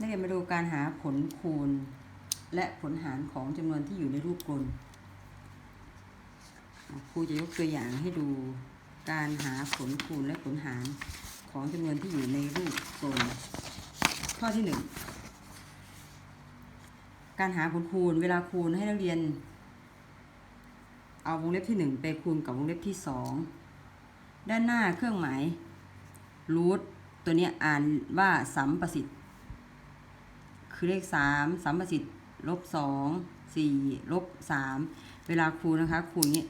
นักเรียนมาดูการหาผลคูณ และผลหารของจำนวนที่อยู่ในรูปกลครูจะยกตัวอย่างให้ดูการหาผลคูณและผลหารของจำนวนที่อยู่ในรูปกลข้อที่หนึ่งการหาผลคูณเวลาคูณให้นักเรียน เอาวงเล็บที่หนึ่งไปคูณกับวงเล็บที่สองด้านหน้าเครื่องหมายรูทตัวนี้อ่านว่าสัมประสิทธิ คือเลขสามสัมประสิทธิ์ลบสองสี่ลบสามเวลาคูณนะคะคูณนี้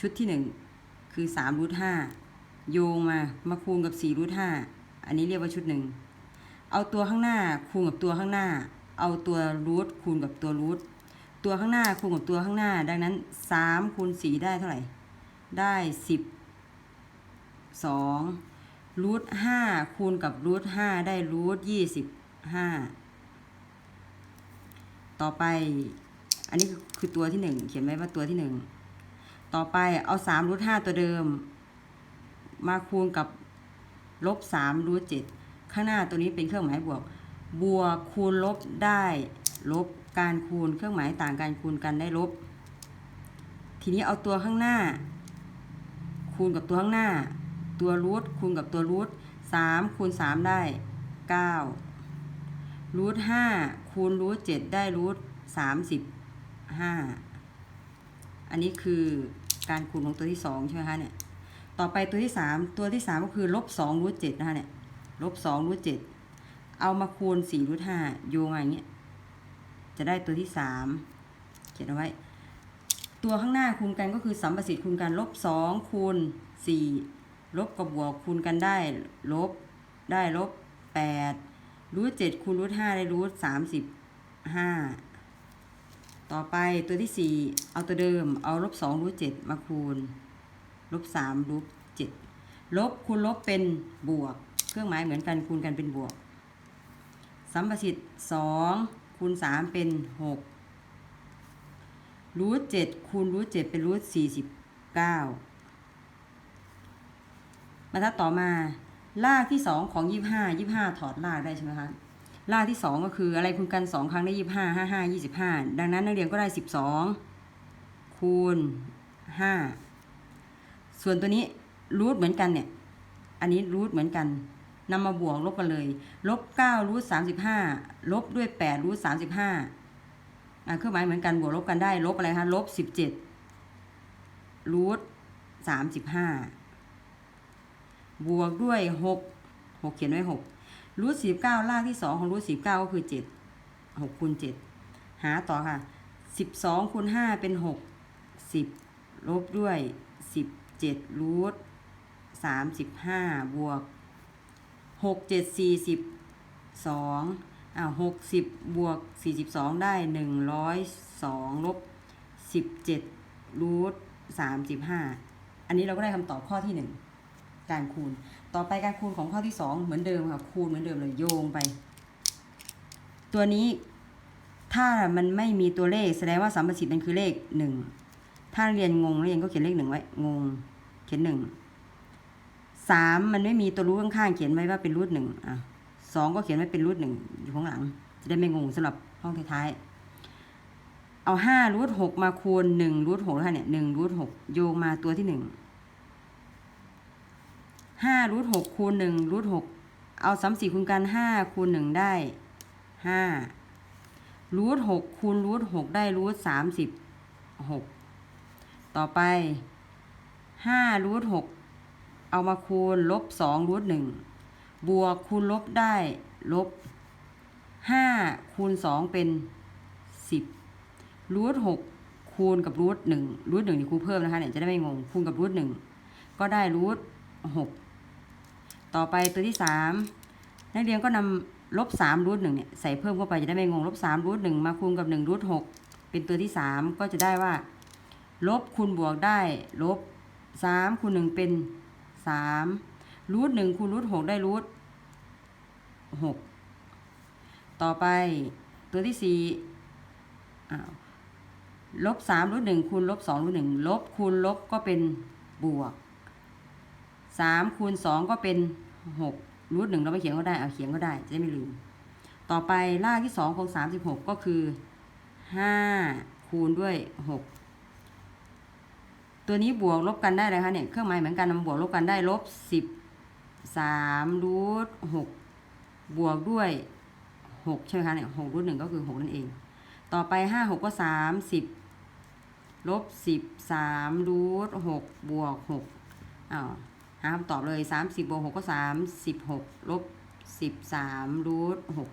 ชุดที่หนึ่งคือสามรูทห้าโยงมามาคูณกับสี่รูทห้าอันนี้เรียกว่าชุดหนึ่งเอาตัวข้างหน้าคูณกับตัวข้างหน้า เอาตัวรูทคูณกับตัวรูทตัวข้างหน้าคูณกับตัวข้างหน้า ดังนั้นสามคูณสี่ได้เท่าไหร่ ได้สิบสองรูทห้าคูณกับรูทห้าได้รูทยี่สิบห้า ต่อไป อันนี้คือคือตัวที่หนึ่งเขียนไว้ว่าตัวที่หนึ่งต่อไปเอาสามรูทห้าตัวเดิม มาคูณกับลบสามรูทเจ็ดข้างหน้าตัวนี้เป็นเครื่องหมายบวก บวกคูณลบได้ ลบการคูณเครื่องหมายต่างการคูณกันได้ลบ ทีนี้เอาตัวข้างหน้า คูณกับตัวข้างหน้า ตัวรูทคูณกับตัวรูทสามคูณสามได้เก้า รูทห้าคูณรูทเจ็ดได้รูทสามสิบห้าอันนี้คือการคูณของตัวที่สองใช่ไหมคะเนี่ย ต่อไปตัวที่สามตัวที่สามก็คือลบสองรูทเจ็ดนะคะเนี่ย ลบสองรูทเจ็ดเอามาคูณสี่รูทห้าโยงอย่างเงี้ย จะได้ตัวที่สามเขียนเอาไว้ ตัวข้างหน้าคูณกันก็คือสัมประสิทธิ์คูณกันลบสองคูณสี่ลบกับบวกคูณกันได้ ลบได้ลบแปด รูทเจ็ดคูณรูทห้าได้รูทสามสิบห้าต่อไปตัวที่สี่เอาตัวเดิม เอาลบสองรูทเจ็ดมาคูณ ลบสามรูทเจ็ดลบคูณลบเป็นบวก เครื่องหมายเหมือนกันคูณกันเป็นบวก สัมประสิทธิ์สองคูณสามเป็นหกรูทเจ็ดคูณรูทเจ็ดเป็นรูทสี่สิบเก้าบรรทัดต่อมา รากที่สองของยี่ห้ายี่ห้าถอดรากได้ใช่ไหมคะรากที่สองก็คืออะไรคูณกันสองครั้งได้ยี่ห้าห้าห้ายี่สิบห้าดังนั้นนักเรียนก็ได้สิบสองคูณห้าส่วนตัวนี้รูทเหมือนกันเนี่ย อันนี้รูทเหมือนกันนำมาบวกลบกันเลยลบเก้ารูทสามสิบห้าลบด้วยแปดรูทสามสิบห้าเครื่องหมายเหมือนกันบวกลบกันได้ลบอะไรคะลบสิบเจ็ดรูทสามสิบห้า บวกด้วยหกหกเขียนไว้หกรูทสี่เก้ารากที่สองของรูทสี่เก้าก็คือเจ็ดหกคูณเจ็ดหาต่อค่ะสิบสองคูณห้าเป็นหกสิบลบด้วยสิบเจ็ดรูทสามสิบห้าบวกหกเจ็ดสี่สิบสองอ่าหกสิบบวกสี่สิบสองได้หนึ่งร้อยสองลบสิบเจ็ดรูทสามสิบห้าอันนี้เราก็ได้คำตอบข้อที่หนึ่ง การคูณ ต่อไปการคูณของข้อที่สองเหมือนเดิมค่ะคูณเหมือนเดิมเลยโยงไป ตัวนี้ถ้ามันไม่มีตัวเลขแสดงว่าสัมประสิทธิ์มันคือเลขหนึ่งถ้าเรียนงงเรียนก็เขียนเลขหนึ่งไว้งงเขียนหนึ่งสามมันไม่มีตัวรูทข้างๆเขียนไว้ว่าเป็นรูทหนึ่งอะสองก็เขียนไว้เป็นรูทหนึ่งอยู่ข้างหลัง จะได้ไม่งงสำหรับห้องท้ายๆเอาห้ารูทหกมาคูณหนึ่งรูทหกแล้วเนี่ยหนึ่งรูทหกโยงมาตัวที่หนึ่ง ห้ารูทหกคูณหนึ่งรูทหกเอาสามสี่คูณกันห้าคูณหนึ่งได้ห้ารูทหกคูณรูทหกได้รูทสามสิบหกต่อไปห้ารูทหกเอามาคูณลบสองรูทหนึ่งบวกคูณลบได้ลบห้าคูณสองเป็นสิบรูทหกคูณกับรูทหนึ่งรูทหนึ่งนี่ครูเพิ่มนะคะเนี่ยจะได้ไม่งงคูณกับรูทหนึ่งก็ได้รูทหก ต่อไปตัวที่สามนักเรียนก็นำลบสามรูทหนึ่งเนี่ยใส่เพิ่มเข้าไปจะได้ไม่งงลบสามรูทหนึ่งมาคูณกับหนึ่งรูทหกเป็นตัวที่สามก็จะได้ว่า ลบคูณบวกได้ลบสามคูณหนึ่งเป็นสามรูทหนึ่งคูณรูทหกได้รูทหกต่อไปตัวที่สี่อ้าวลบสามรูทหนึ่งคูณลบสองรูทหนึ่งลบคูณลบก็เป็นบวกสามคูณสองก็เป็น หกรูทหนึ่งเราไม่เขียนก็ได้เอาเขียนก็ได้จะได้ไม่ลืม ต่อไปรากที่สองของสามสิบหกก็คือห้าคูณด้วยหกตัวนี้บวกลบกันได้เลยคะเนี่ยเครื่องหมายเหมือนกันนำบวกลบกันได้ลบสิบสามรูทหกบวกด้วยหกใช่ไหมคะเนี่ยหกรูทหนึ่งก็คือหกนั่นเอง ต่อไปห้าหกก็สามสิบลบสิบสามรูทหกบวกหกอ้าว หาคำตอบเลยสามสิบวกหกก็สามสิบหกลบสิบสามรูทหก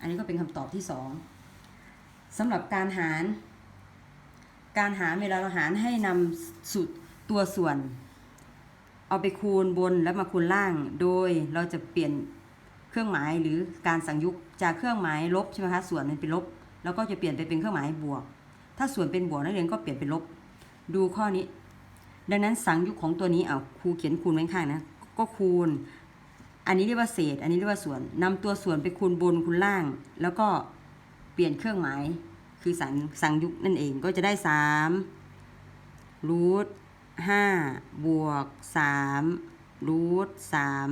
อันนี้ก็เป็นคำตอบที่สองสำหรับการหาร การหารเวลาเราหารให้นำสุดตัวส่วน เอาไปคูณบนแล้วมาคูณล่าง โดยเราจะเปลี่ยนเครื่องหมายหรือการสังยุกจากเครื่องหมายลบใช่ไหมคะส่วนมันเป็นลบ แล้วก็จะเปลี่ยนไปเป็นเครื่องหมายบวก ถ้าส่วนเป็นบวกนักเรียนก็เปลี่ยนเป็นลบ ดูข้อนี้ ดังนั้นสังยุกของตัวนี้เอาครูเขียนคูณไว้ข้างนะ ก็คูณ อันนี้เรียกว่าเศษ อันนี้เรียกว่าส่วนนำตัวส่วนไปคูณบนคูณล่าง แล้วก็เปลี่ยนเครื่องหมาย คือสังสังยุกนั่นเอง ก็จะได้สามรูทห้าบวกสามรูทสาม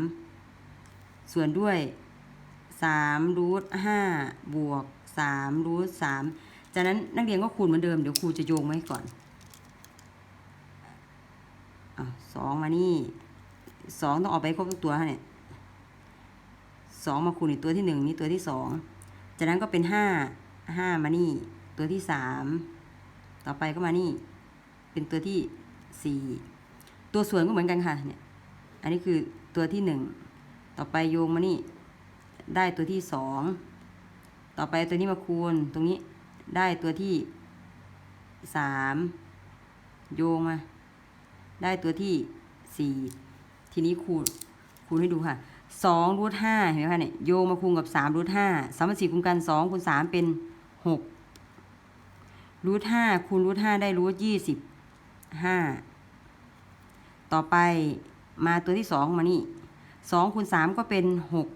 ส่วนด้วยสามรูทห้าบวกสามรูทสามจากนั้นนักเรียนก็คูณเหมือนเดิม เดี๋ยวครูจะโยงไว้ก่อน อะสองมานี่สองต้องออกไปครบทุกตัวฮะเนี่ยสองมาคูณอีกตัวที่หนึ่งนี่ตัวที่สองจากนั้นก็เป็นห้าห้ามานี่ ตัวที่สามต่อไปก็มานี่ เป็นตัวที่สี่ตัวส่วนก็เหมือนกันค่ะเนี่ยอันนี้คือตัวที่หนึ่งต่อไปโยงมานี่ ได้ตัวที่สองต่อไปตัวนี้มาคูณตรงนี้ได้ตัวที่สามโยงมา ได้ตัวที่สี่ทีนี้คูณคูณให้ดูค่ะสองรูทห้าเห็นไหมคะเนี่ยโยงมาคูณกับสามรูทห้าสามสี่คูณกันสองคูณสามเป็นหกรูทห้าคูณรูทห้าได้รูทยี่สิบห้าต่อไปมาตัวที่สองมานี่สองคูณสามก็เป็นหก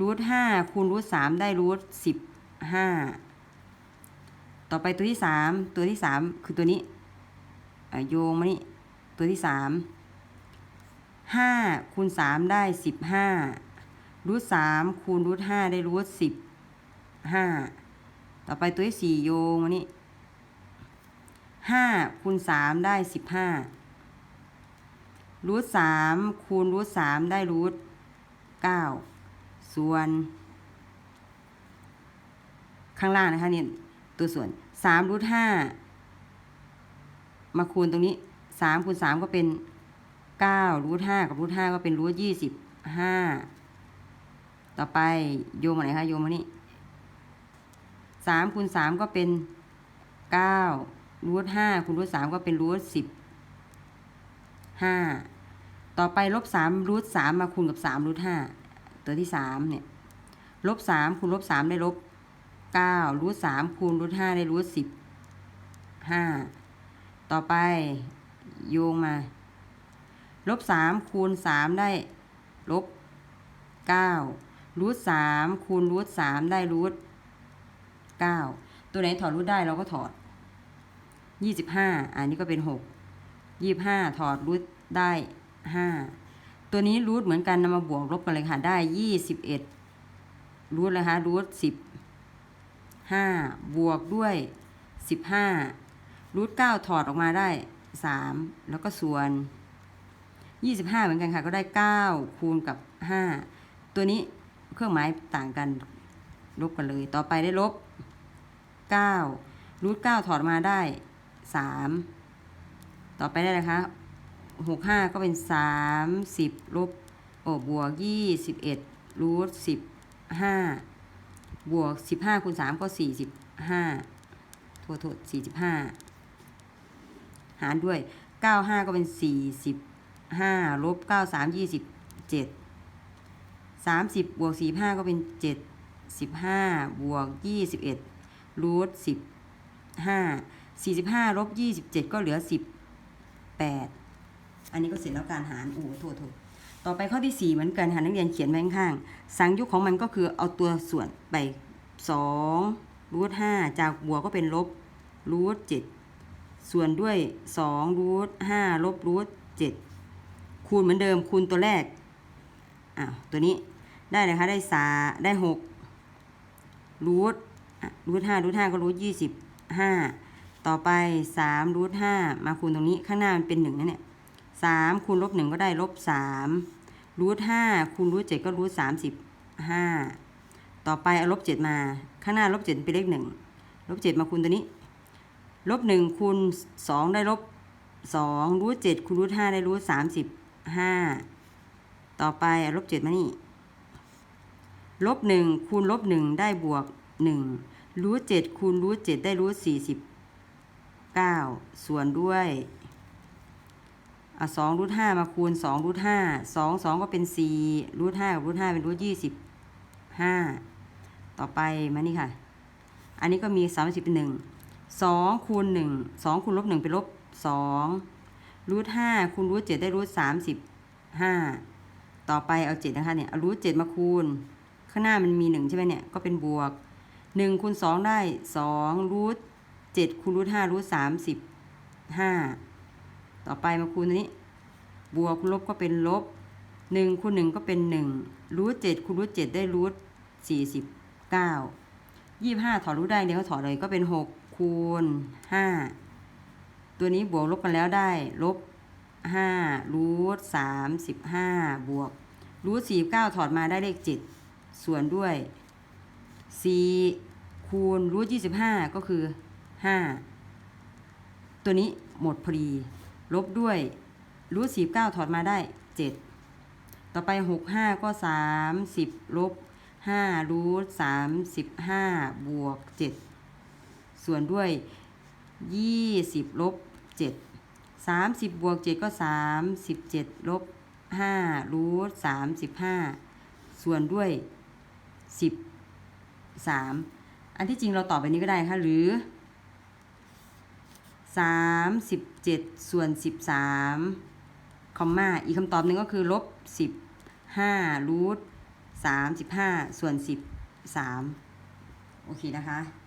รูทห้าคูณรูทสามได้รูทสิบห้าต่อไปตัวที่สามตัวที่สามคือตัวนี้ โยงมานี่ตัวที่สามห้าคูณสามได้สิบห้ารูทสามคูณรูทห้าได้รูทสิบห้าต่อไปตัวที่สี่โยงมานี่ห้าคูณสามได้สิบห้ารูทสามคูณรูทสามได้รูทเก้าส่วน ข้างล่างนะคะเนี่ยตัวส่วนสามรูทห้า มาคูณตรงนี้สามคูณสามก็เป็นเก้ารูทห้ากับรูทห้าก็เป็นรูทยี่สิบห้าต่อไปโยมมาไหนคะโยมมานี่สามคูณสามก็เป็นเก้ารูทห้าคูณรูทสามก็เป็นรูทสิบห้าต่อไปลบสามรูทสามมาคูณกับสามรูทห้าตัวที่สามเนี่ยลบสามคูณลบสามได้ลบเก้ารูทสามคูณรูทห้าได้รูทสิบห้า ต่อไปโยงมา ลบสามคูณสามได้ลบเก้ารูทสามคูณรูทสามได้รูทเก้าตัวไหนถอดรูทได้เราก็ถอดยี่สิบห้าอันนี้ก็เป็นหกยี่สิบห้าถอดรูทได้ห้าตัวนี้รูทเหมือนกันนำมาบวกลบกันเลยค่ะ ได้ยี่สิบเอ็ดรูทเลยคะรูทสิบห้าบวกด้วยสิบห้า รูทเก้าถอดออกมาได้สามแล้วก็ส่วนยี่สิบห้าเหมือนกันค่ะ ก็ได้เก้าคูณกับห้าตัวนี้เครื่องหมายต่างกันลบกันเลย ต่อไปได้ลบเก้ารูทเก้าถอดมาได้สามต่อไปได้นะคะหกห้าก็เป็นสามสิบลบโอ้บวกยี่สิบเอ็ดรูทสิบห้าบวกสิบห้าคูณสามก็สี่สิบห้าโทษโทษสี่สิบห้า หารด้วยเก้าห้าก็เป็นสี่สิบห้าลบเก้าสามยี่สิบเจ็ดสามสิบบวกสี่ห้าก็เป็นเจ็ดสิบห้าบวกยี่สิบเอ็ดรูทสิบห้าสี่สิบห้าลบยี่สิบเจ็ดก็เหลือสิบแปดอันนี้ก็เสร็จแล้วการหารโอ้โหโทษต่อไปข้อที่ 4 เหมือนกันค่ะนักเรียนเขียนไว้ข้างๆสังยุกของมันก็คือเอาตัวส่วนไป2รูท5จากบวกก็เป็นลบรูท7 ส่วนด้วย2รูท5ลบรูท7คูณเหมือนเดิมคูณตัวแรกอ้าวตัวนี้ได้เลยคะได้สาได้หกรูทรูทห้ารูทห้าก็รูทยี่สิบห้าต่อไปสามรูทห้ามาคูณตรงนี้ข้างหน้ามันเป็นหนึ่งนะเนี่ยสามคูณลบหนึ่งก็ได้ลบสามรูทห้าคูณรูทเจ็ดก็รูทสามสิบห้าต่อไปเอาลบเจ็ดมา ข้างหน้าลบเจ็ดเป็นเลขหนึ่งลบเจ็ดมาคูณตัวนี้ ลบหนึ่งคูณสองได้ลบสองรูทเจ็ดคูณรูทห้าได้รูทสามสิบห้าต่อไปลบเจ็ดมานี่ลบหนึ่งคูณลบหนึ่งได้บวกหนึ่งรูทเจ็ดคูณรูทเจ็ดได้รูทสี่สิบเก้าส่วนด้วยอะสองรูทห้ามาคูณสองรูทห้าสองสองก็เป็นสี่รูทห้ากับรูทห้าเป็นรูทยี่สิบห้าต่อไปมานี่ค่ะ อันนี้ก็มีสามสิบเป็นหนึ่ง สองคูณหนึ่งสองคูณลบหนึ่งเป็นลบสองรูทห้าคูณรูทเจ็ดได้รูทสามสิบห้าต่อไปเอาเจ็ดนะคะเนี่ยเอารูทเจ็ดมาคูณ ข้างหน้ามันมีหนึ่งใช่ไหมเนี่ย ก็เป็นบวกหนึ่งคูณสองได้สองรูทเจ็ดคูณรูทห้ารูทสามสิบห้าต่อไปมาคูณตัวนี้ บวกคูณลบก็เป็นลบหนึ่งคูณหนึ่งก็เป็นหนึ่งรูทเจ็ดคูณรูทเจ็ดได้รูทสี่สิบเก้ายี่ห้าถอดรูทได้เดี๋ยวก็ถอดเลยก็เป็นหก คูณห้าตัวนี้บวกลบกันแล้วได้ลบห้ารูทสามสิบห้าบวกรูทสี่เก้าถอดมาได้เลขเจ็ดส่วนด้วย4คูณรูท25ก็คือ5ตัวนี้หมดพอดี ลบด้วยรูท49ถอดมาได้7ต่อไป65ก็30ลบ5รูท35บวก7 ส่วนด้วย 20ลบ7 30 บวก 7 ก็ 37ลบ5รูท35 ส่วนด้วยสิบสามอันที่จริงเราตอบแบบนี้ก็ได้ค่ะ หรือสามสิบเจ็ดส่วนสิบสามคอมมาอีกคำตอบหนึ่งก็คือลบสิบห้ารูทสามสิบห้าส่วนสิบสามโอเคนะคะ